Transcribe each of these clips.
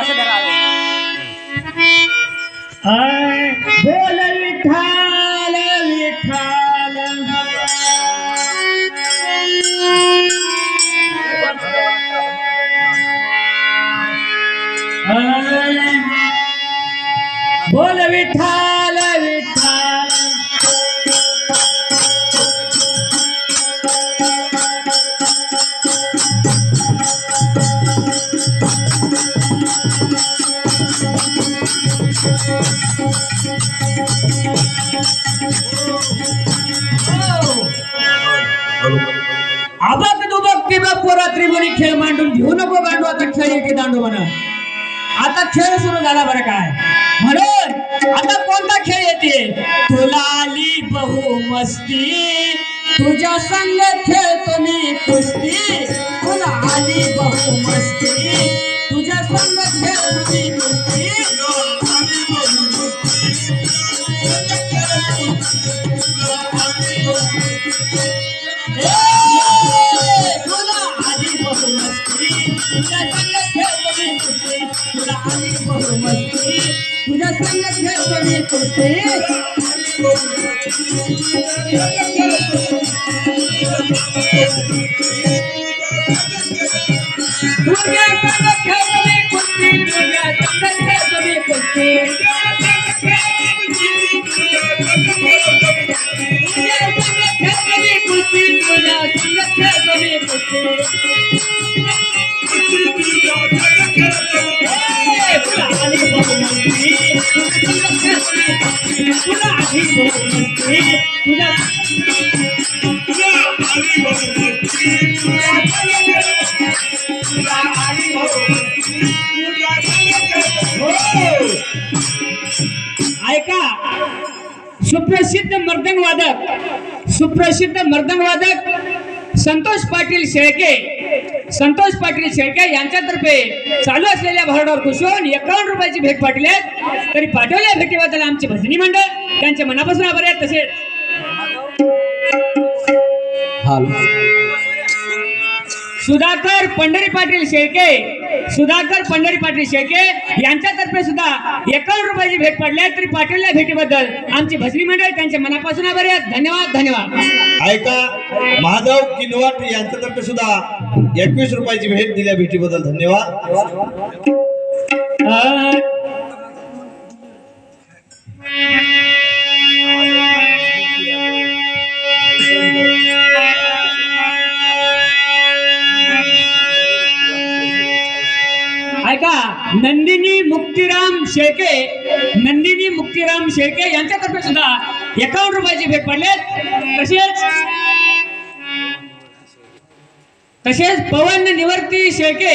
असं धरा. की दुबक पोरा खेळ मांडून घेऊ नको गांडू आता खेळ येते दांडू म्हणा. आता खेळ सुरू झाला बरं काय? म्हणून आता कोणता खेळ येते? तुला आली बहु मस्ती. तुझ्या संग खेळतो मी कुस्ती. खेळतो मी कुस्ती सुप्रसिद्ध मर्दंग वादक सुप्रसिद्ध मर्दंग वादक संतोष पाटील शेळके संतोष पाटील शेळके यांच्यातर्फे चालू असलेल्या भरडावर होऊन एकावन्न रुपयाची भेट पाठवली आहेत. तरी पाठवल्या भेटीबद्दल आमची भजनी मंडळ त्यांचे मनापासून आभार आहेत. तसेच सुधाकर पंढरी पाटील शेळके सुधाकर पंढरी पाटील शेळके यांच्यातर्फे सुद्धा एकावन्न रुपयाची भेट पडल्या तरी पाठवलेल्या भेटीबद्दल आमची भजनी मंडळ त्यांच्या मनापासून आभारी आहेत. धन्यवाद धन्यवाद. ऐका महादेव किनवाट यांच्यातर्फे सुद्धा एकवीस रुपयाची भेट दिल्या भेटीबद्दल धन्यवाद. नंदिनी मुक्तीराम शेळके नंदिनी मुक्तीराम शेळके यांच्यातर्फे सुद्धा एकावन्न रुपयाची भेट पडले. तसेच तसेच पवन निवर्ती शेळके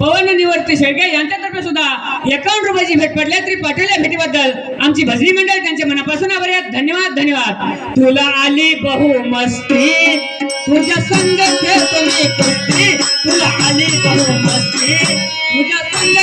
पवन निवर्ती शेळके यांच्यातर्फे सुद्धा एकावन्न रुपयाची भेट पडली. तरी पाठवल्या भेटीबद्दल आमची भजनी मंडळ त्यांच्या मनापासून आभारी आहेत. धन्यवाद धन्यवाद. तुला आली बहु मस्ती तुझ्या संग खेळतो मी कुस्ती. तुला आली बहु मस्ती तुझ्या संग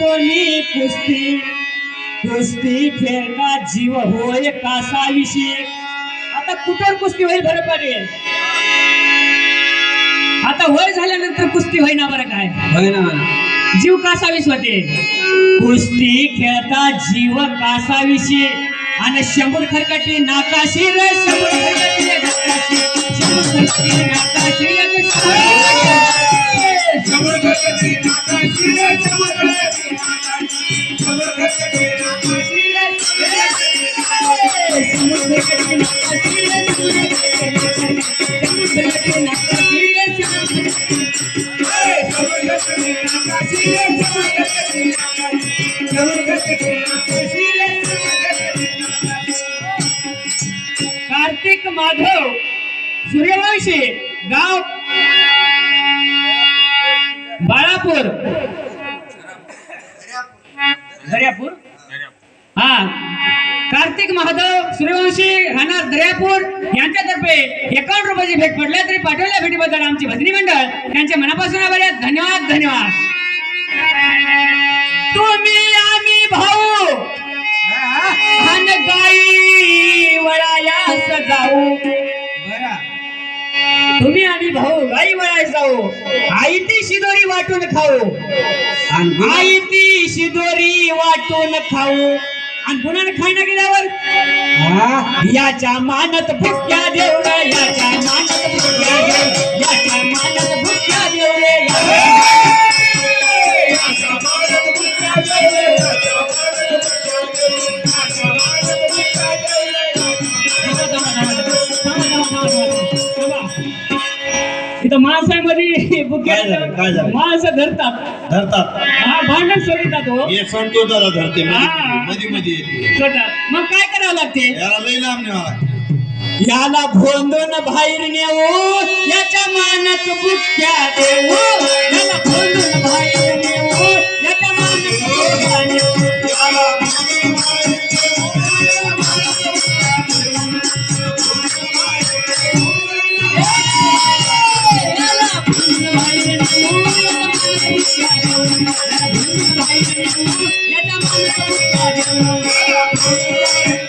मी कुस्ती कुस्ती खेळता जीव होय कासा विषय? आता कुठं कुस्ती होईल बरं पाटील? आता वय झाल्यानंतर कुस्ती होईना बरं काय? जीव कासावीस होते? कुस्ती खेळता जीव कासाविषयी आणि शंभर खरकटी नाकाशी रे शंभर खरकटी नाकाशी. शंभर खरकटी नाकाशी कार्तिक माधव सूर्यवंशी गाव बाळापूर. दर्यापूर? हा. कार्तिक महादेव सूर्यवंशी राहणार दर्यापूर यांच्यातर्फे एकावन्न रुपयाची भेट पडल्या तरी पाठवल्या भेटीबद्दल आमची भजनी मंडळ त्यांचे मनापासून आभारी आहेत. धन्यवाद धन्यवाद. तुम्ही आम्ही भाऊ. गाई वळायास जाऊ. तुम्ही आणि भाऊ गाई वळायला जाऊ. आई ती शिदोरी वाटून खाऊ. आई ती शिदोरी वाटून खाऊ. आणि पुन्हा खायला गेल्यावर? याच्या मानत भुक्या देव याच्या मानत भुक्या देव याच्या मानत भुक्या देऊ बुक्या काय झालं? काय झालं? धरतात धरतात हा भांडण सोडितात हो हे सांगतो दादा धरते हा. मध्ये मध्ये येते सोडतात मग काय करावं लागते याला लई लांब न्यावं लागतं. याला भोंदून बाहेर नेऊ याच्या मानत बुक्या देऊ याला भोंदून बाहेर नेऊ याच्या मानत याला बुक्या देऊ.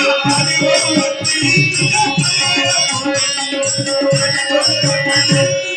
Thank you.